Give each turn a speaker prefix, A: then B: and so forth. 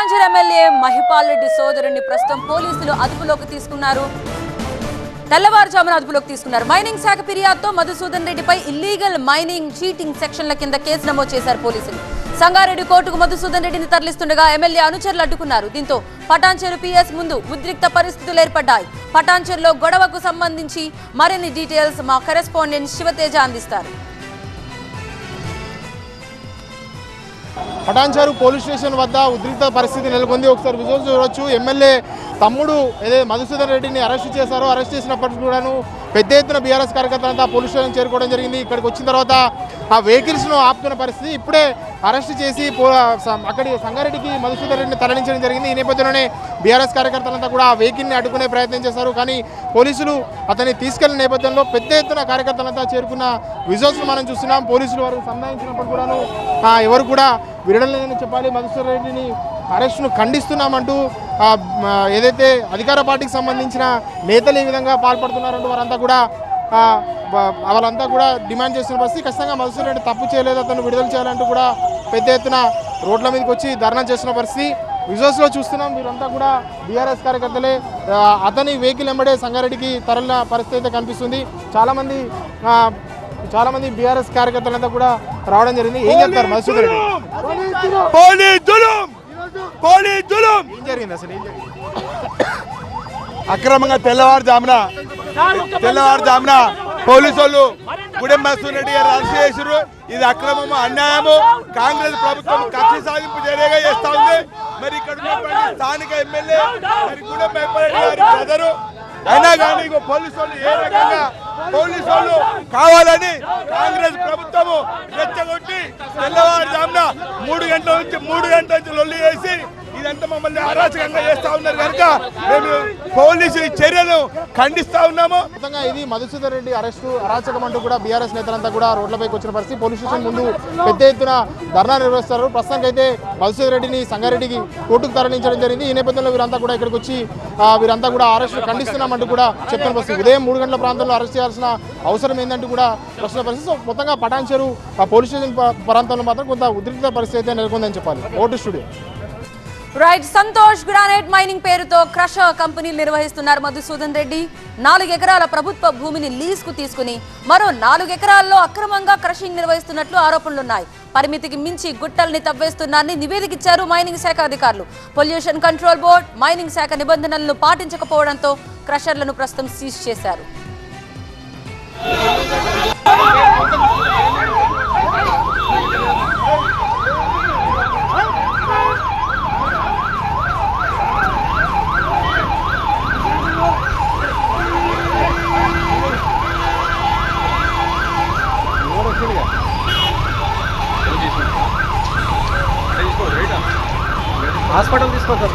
A: పటాంజలి MLA Mahipal Reddy సోదరుడిని ప్రస్తుతం పోలీసులు అదుపులోకి తీసుకున్నారు. తెల్లవారుజామున అదుపులోకి తీసుకున్నారు. మైనింగ్ శాఖ ఫిర్యాదుతో మధుసూదన్ రెడ్డిపై ఇల్లీగల్ మైనింగ్ చీటింగ్ సెక్షన్ల కింద కేసు నమోదు చేశారు పోలీసులు. సంగారెడ్డి కోర్టుకు మధుసూదన్ రెడ్డిని తరలిస్తుండగా ఎమ్మెల్యే అనుచరులు అడ్డుకున్నారు. దీంతో పటాన్చెరు పిఎస్ ముందు ఉద్రిక్త పరిస్థితులు ఏర్పడ్డాయి. పటాన్చెరులో గొడవకు సంబంధించి మరిన్ని డీటెయిల్స్ మా కరెస్పాండెంట్ శివతేజ అందిస్తారు.
B: పటాన్చారు పోలీస్ స్టేషన్ వద్ద ఉద్రిక్త పరిస్థితి నెలకొంది. ఒకసారి విజువల్ చూడవచ్చు ఎమ్మెల్యే తమ్ముడు ఏదే మధుసూదన్ రెడ్డిని అరెస్ట్ చేశారో అరెస్ట్ చేసినప్పటికీ కూడాను పెద్ద ఎత్తున బీఆర్ఎస్ కార్యకర్తలంతా పోలీస్ స్టేషన్ చేరుకోవడం జరిగింది. ఇక్కడికి వచ్చిన తర్వాత ఆ వెహికల్స్ను ఆపుతున్న పరిస్థితి ఇప్పుడే అరెస్ట్ చేసి పో- అక్కడి సంగారెడ్డికి మధుసూదర్ రెడ్డిని తరలించడం జరిగింది. ఈ నేపథ్యంలోనే బీఆర్ఎస్ కార్యకర్తలంతా కూడా ఆ వెహికల్ని అడ్డుకునే ప్రయత్నం చేశారు. కానీ పోలీసులు అతన్ని తీసుకెళ్ళిన నేపథ్యంలో పెద్ద ఎత్తున కార్యకర్తలంతా చేరుకున్న విజువల్స్ను మనం చూస్తున్నాం. పోలీసులు వారు సంధానించినప్పుడు కూడాను ఎవరు కూడా విరడలేదని చెప్పాలి. మధుసూదన్ రెడ్డిని అరెస్ట్ను ఖండిస్తున్నామంటూ ఏదైతే అధికార పార్టీకి సంబంధించిన నేతలు ఈ విధంగా పాల్పడుతున్నారంటూ వారంతా కూడా వాళ్ళంతా కూడా డిమాండ్ చేస్తున్న పరిస్థితి. ఖచ్చితంగా మధుసూదన్ రెడ్డి తప్పు చేయలేదు అతను విడుదల చేయాలంటూ కూడా పెద్ద ఎత్తున రోడ్ల మీదకి వచ్చి ధర్నా చేస్తున్న పరిస్థితి. విజువల్స్లో చూస్తున్నాం వీరంతా కూడా బీఆర్ఎస్ కార్యకర్తలే. అతని వెహికల్ వెంబడే సంగారెడ్డికి తరలిన పరిస్థితి అయితే కనిపిస్తుంది. చాలామంది చాలామంది బీఆర్ఎస్ కార్యకర్తలంతా కూడా రావడం జరిగింది. ఏం చెప్తారు మధుసూదన్ రెడ్డి?
C: కోడి జులుం
B: ఏం జరిగింది అసలు? ఏం జరిగింది?
C: అక్రమంగా తెల్లవారుజామున తెల్లవారుజామున పోలీసు వాళ్ళు గుడెం మసూర్ గారు అరెస్ట్ చేసారు ఇది అక్రమము? అన్యాయము? కాంగ్రెస్ ప్రభుత్వం కక్ష సాధింపు చర్యగా చేస్తా ఉంది. మరి ఇక్కడ ఉన్నటువంటి స్థానిక ఎమ్మెల్యే మరి గుడెం రెడ్డి గారి బ్రదరు అయినా కానీ ఇగో పోలీసు వాళ్ళు ఏ రకంగా పోలీసు వాళ్ళు కావాలని కాంగ్రెస్ ప్రభుత్వము రెచ్చగొట్టి తెల్లవారుజామున గంటల నుంచి మూడు గంటల నుంచి లొల్లి చేసి ఇదంతా మమ్మల్ని అరాచకంగా చేస్తా ఉన్నారు కనుక మేము పోలీసు చర్యలు ఖండిస్తా ఉన్నాము.
B: మొత్తంగా ఇది మధుసూదన్ రెడ్డి అరెస్టు అరాచకం అంటూ కూడా బీఆర్ఎస్ నేతలంతా కూడా రోడ్లపైకి వచ్చిన పరిస్థితి. పోలీస్ స్టేషన్ ముందు పెద్ద ఎత్తున ధర్నా నిర్వహిస్తారు. ప్రస్తుతానికి అయితే మధుసూదన్ రెడ్డిని సంగారెడ్డికి కోర్టుకు తరలించడం జరిగింది. ఈ నేపథ్యంలో వీరంతా కూడా ఇక్కడికి వచ్చి వీరంతా కూడా అరెస్టు ఖండిస్తున్నామంటూ కూడా చెప్తున్న పరిస్థితి. ఉదయం మూడు గంటల ప్రాంతంలో అరెస్ట్ చేయాల్సిన అవసరం ఏంటంటూ కూడా ప్రశ్న పరిస్థితి. సో మొత్తంగా పటాన్చెరు ఆ పోలీస్ స్టేషన్ ప్రాంతంలో మాత్రం కొంత ఉద్రిక్త పరిస్థితి అయితే నెలకొందని చెప్పాలి. Vote studio.
A: Right Santosh granite mining పేరుతో క్రషర్ కంపెనీలు నిర్వహిస్తున్నారు మధుసూదన్ రెడ్డి. నాలుగు ఎకరాల ప్రభుత్వ భూమిని లీజ్కు తీసుకుని మరో నాలుగు ఎకరాల్లో అక్రమంగా క్రషింగ్ నిర్వహిస్తున్నట్లు ఆరోపణలున్నాయి. పరిమితికి మించి గుట్టల్ని తవ్వేస్తున్నారని నివేదిక ఇచ్చారు మైనింగ్ శాఖ అధికారులు. పొల్యూషన్ కంట్రోల్ బోర్డ్ మైనింగ్ శాఖ నిబంధనలను పాటించకపోవడంతో క్రషర్లను ప్రస్తుతం సీజ్ చేశారు.
D: హాస్పిటల్ తీసుకొద్దాం